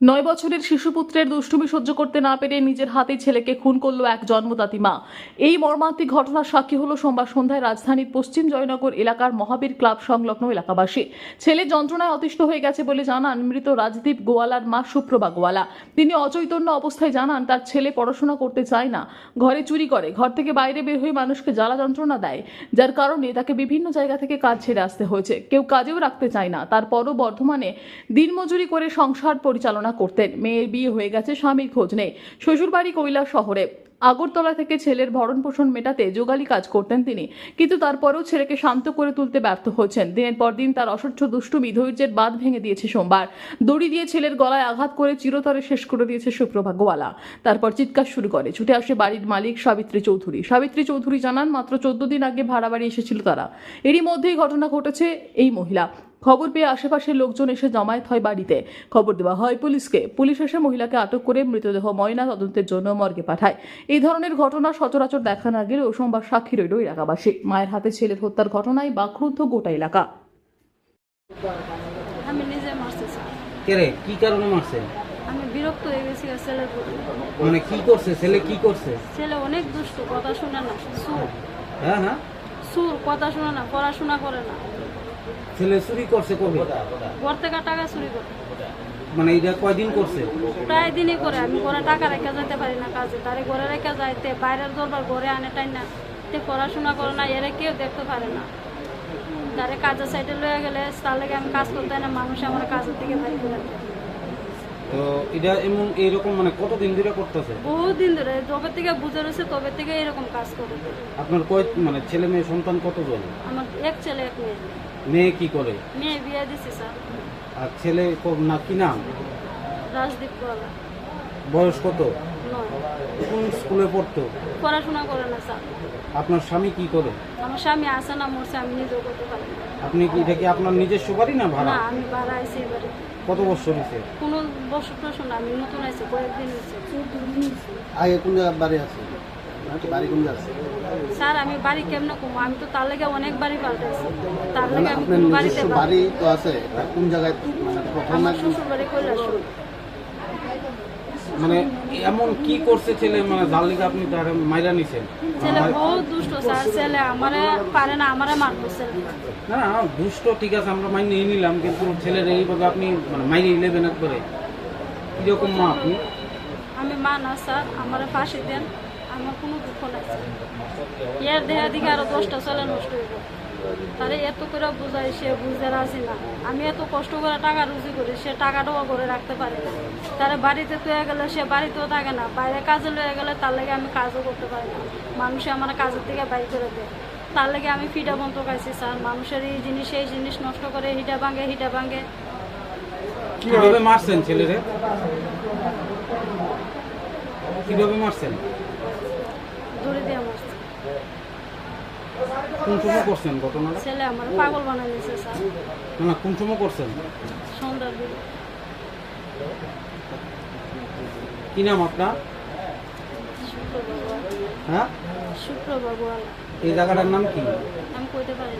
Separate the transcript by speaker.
Speaker 1: নয় বছরের শিশুপুত্রের দুষ্টুমি সহ্য করতে না পেরে নিজের হাতে ছেলেকে খুন করল এক জন্মদাতি মা। এই মর্মান্তিক ঘটনার সাক্ষী হলো সোমবার সন্ধ্যায় রাজধানীর পশ্চিম জয়নগর এলাকার মহাবীর ক্লাব সংলগ্ন এলাকাবাসী। ছেলে যন্ত্রণায় অতিষ্ঠ হয়ে গেছে বলে জানান মৃত রাজদীপ গোয়ালার মা সুপ্রভা গোয়ালা। তিনি অচৈতন্য অবস্থায় জানান, তার ছেলে পড়াশোনা করতে চায় না। ঘরে চুরি করে, ঘর থেকে বাইরে বের হয়ে মানুষকে জ্বালা যন্ত্রণা দেয়, যার কারণে তাকে বিভিন্ন জায়গা থেকে কাজ ছেড়ে আসতে হয়েছে। কেউ কাজেও রাখতে চায় না। তারপরও বর্ধমানে দিনমজুরি করে সংসার পরিচালনা করতেন। মেয়ের বিয়ে হয়ে গেছে, স্বামীর খোঁজ নেই। শ্বশুরবাড়ি কৈলাস শহরে। আগরতলা থেকে ছেলের ভরণ পোষণ মেটাতে যোগালি কাজ করতেন তিনি। কিন্তু তারপরেও ছেলেকে শান্ত করে তুলতে ব্যর্থ হচ্ছেন দিনের পর দিন তার অসহ্য দুষ্টুমি ধৈর্যের বাঁধ ভেঙে দিয়েছে সোমবার। দড়ি দিয়ে ছেলের গলায় আঘাত করে চিরতরে শেষ করে দিয়েছে সুপ্রভা গোয়ালা তারপর চিৎকার শুরু করে, ছুটে আসে বাড়ির মালিক সাবিত্রী চৌধুরী। সাবিত্রী চৌধুরী জানান, মাত্র চোদ্দ দিন আগে ভাড়া বাড়ি এসেছিল তারা। এরই মধ্যেই ঘটনা ঘটেছে এই মহিলা। খবর পেয়ে আশেপাশের লোকজন এসে জমায়েত হয় বাড়িতে। খবর দেওয়া হয় পুলিশকে। পুলিশ এসে মহিলাকে আটক করে মৃতদেহ ময়না তদন্তের জন্য মর্গে পাঠায়। এই ধরনের ঘটনা সচরাচর দেখা না গেলেও সোমবার সাক্ষী রইল এলাকাবাসী। মায়ের হাতে ছেলের হত্যার ঘটনায় বাক্রুদ্ধ গোটা এলাকা।
Speaker 2: আমি নিজে মারছি
Speaker 3: কে রে? কি কারণে মারছে?
Speaker 2: আমি বিরক্ত হয়ে গেছি ছেলের প্রতি
Speaker 3: মানে কি করছে? ছেলে কি করছে?
Speaker 2: ছেলে অনেক দুষ্ট কথা শুনে না সুর।
Speaker 3: হ্যাঁ হ্যাঁ।
Speaker 2: সুর কথা শুনে না পড়াশোনা করে না।
Speaker 3: ছেলে চুরি করছে কবে?
Speaker 2: ঘর থেকে টাকা চুরি করে।
Speaker 3: মানে এটা কয়দিন করছে?
Speaker 2: প্রায় দিনই করে। আমি ঘরে টাকা রেখে যেতে পারি না কাজে। তারে ঘরে রেখে যাইতে বাইরের দরবার ঘরে আনে টাই না। তে পড়াশোনা করে না এরা কেউ দেখতে পারে না। তারে কাজের সাইডে লয়ে গেলে তার লেগে আমি কাজ করতে না মানুষ আমার কাজের থেকে বাড়ি করে
Speaker 3: তো এটা এমন এইরকম মানে কতদিন ধরে করতেছে?
Speaker 2: বহুত দিন ধরে। যবে থেকে বুঝে রয়েছে তবে থেকে এরকম কাজ করে।
Speaker 3: আপনার কয় মানে ছেলে মেয়ে সন্তান কতজন?
Speaker 2: আমার এক ছেলে এক মেয়ে।
Speaker 3: মেয়ে কি করে?
Speaker 2: মেয়ে বিয়ে দিছি স্যার।
Speaker 3: আর ছেলে ক- না কি নাম?
Speaker 2: রাজদীপ গোয়ালা
Speaker 3: বয়স কত?
Speaker 2: নয়।
Speaker 3: কোন স্কুলে পড়তো?
Speaker 2: পড়াশোনা করে না স্যার।
Speaker 3: আপনার স্বামী কি করে?
Speaker 2: আমার স্বামী আসে না মরছে আমি নিজেও করতে পারি না।
Speaker 3: আপনি কি এটা কি আপনার নিজস্ব বাড়ি না ভাড়া?
Speaker 2: না আমি ভাড়া আইসি এবারে
Speaker 3: কত বছর হয়েছে
Speaker 2: কোনো বছর টসর না আমি নতুন আইসি কয়েকদিন হয়েছে
Speaker 4: আগে কোন বাড়ি আছে? বাড়ি কোন আছে?
Speaker 2: স্যার আমি বাড়ি কেমনে কমো আমি তো তার লেগে অনেক বাড়ি পাল্টাইছি। তার লেগে আমি কোনো বাড়িতে
Speaker 4: বাড়ি তো আছে কোন জায়গায় মানে
Speaker 2: আমার শ্বশুর বাড়ি কৈলাস
Speaker 3: মানে এমন কি করছে ছেলে? মানে লিগে আপনি তার মাইরা নিছেন?
Speaker 2: ছেলে বহুত দুষ্ট স্যার ছেলে আমারে পারে না আমারে মারতো ছেলে।
Speaker 3: না না দুষ্ট ঠিক আছে আমরা মাইনে নিয়ে নিলাম কিন্তু ছেলের এইভাবে আপনি মানে মাইনে নেবেন একবারে। কীরকম মা আপনি?
Speaker 2: আমি মা না স্যার আমার ফাঁসি দেন। আমার কোনো দুঃখ নাই। ইয়ার দেহা দিকে আরও দশটা চলে নষ্ট হইব। তাহলে এত করে বুঝাই সে বুঝতে রাজি না। আমি এত কষ্ট করে টাকা রুজি করি, সে টাকাটাও করে রাখতে পারে না। তারা বাড়িতে তুয়ে গেলে সে বাড়িতেও থাকে না। বাইরে কাজে লয়ে গেলে তার লেগে আমি কাজও করতে পারি না। মানুষে আমার কাজের থেকে বাইর করে দেয়। তার লেগে আমি ফিটা বন্ধ খাইছি, স্যার। মানুষের এই জিনিস এই জিনিস নষ্ট করে হিটা ভাঙে হিটা ভাঙে।
Speaker 3: কীভাবে মারছেন ছেলেরে? কীভাবে মারছেন?
Speaker 2: দড়ি দিয়ে মারছে
Speaker 3: কোন সময় করছেন ঘটনাটা?
Speaker 2: ছেলে আমার পাগল বানাই নিয়েছে স্যার।
Speaker 3: না না কোন সময় করছেন?
Speaker 2: সন্ধ্যার দিকে।
Speaker 3: কি নাম আপনার? হ্যাঁ?
Speaker 2: শুক্রবার। গোয়াল
Speaker 3: এই জায়গাটার নাম কি?
Speaker 2: আমি কইতে পারি।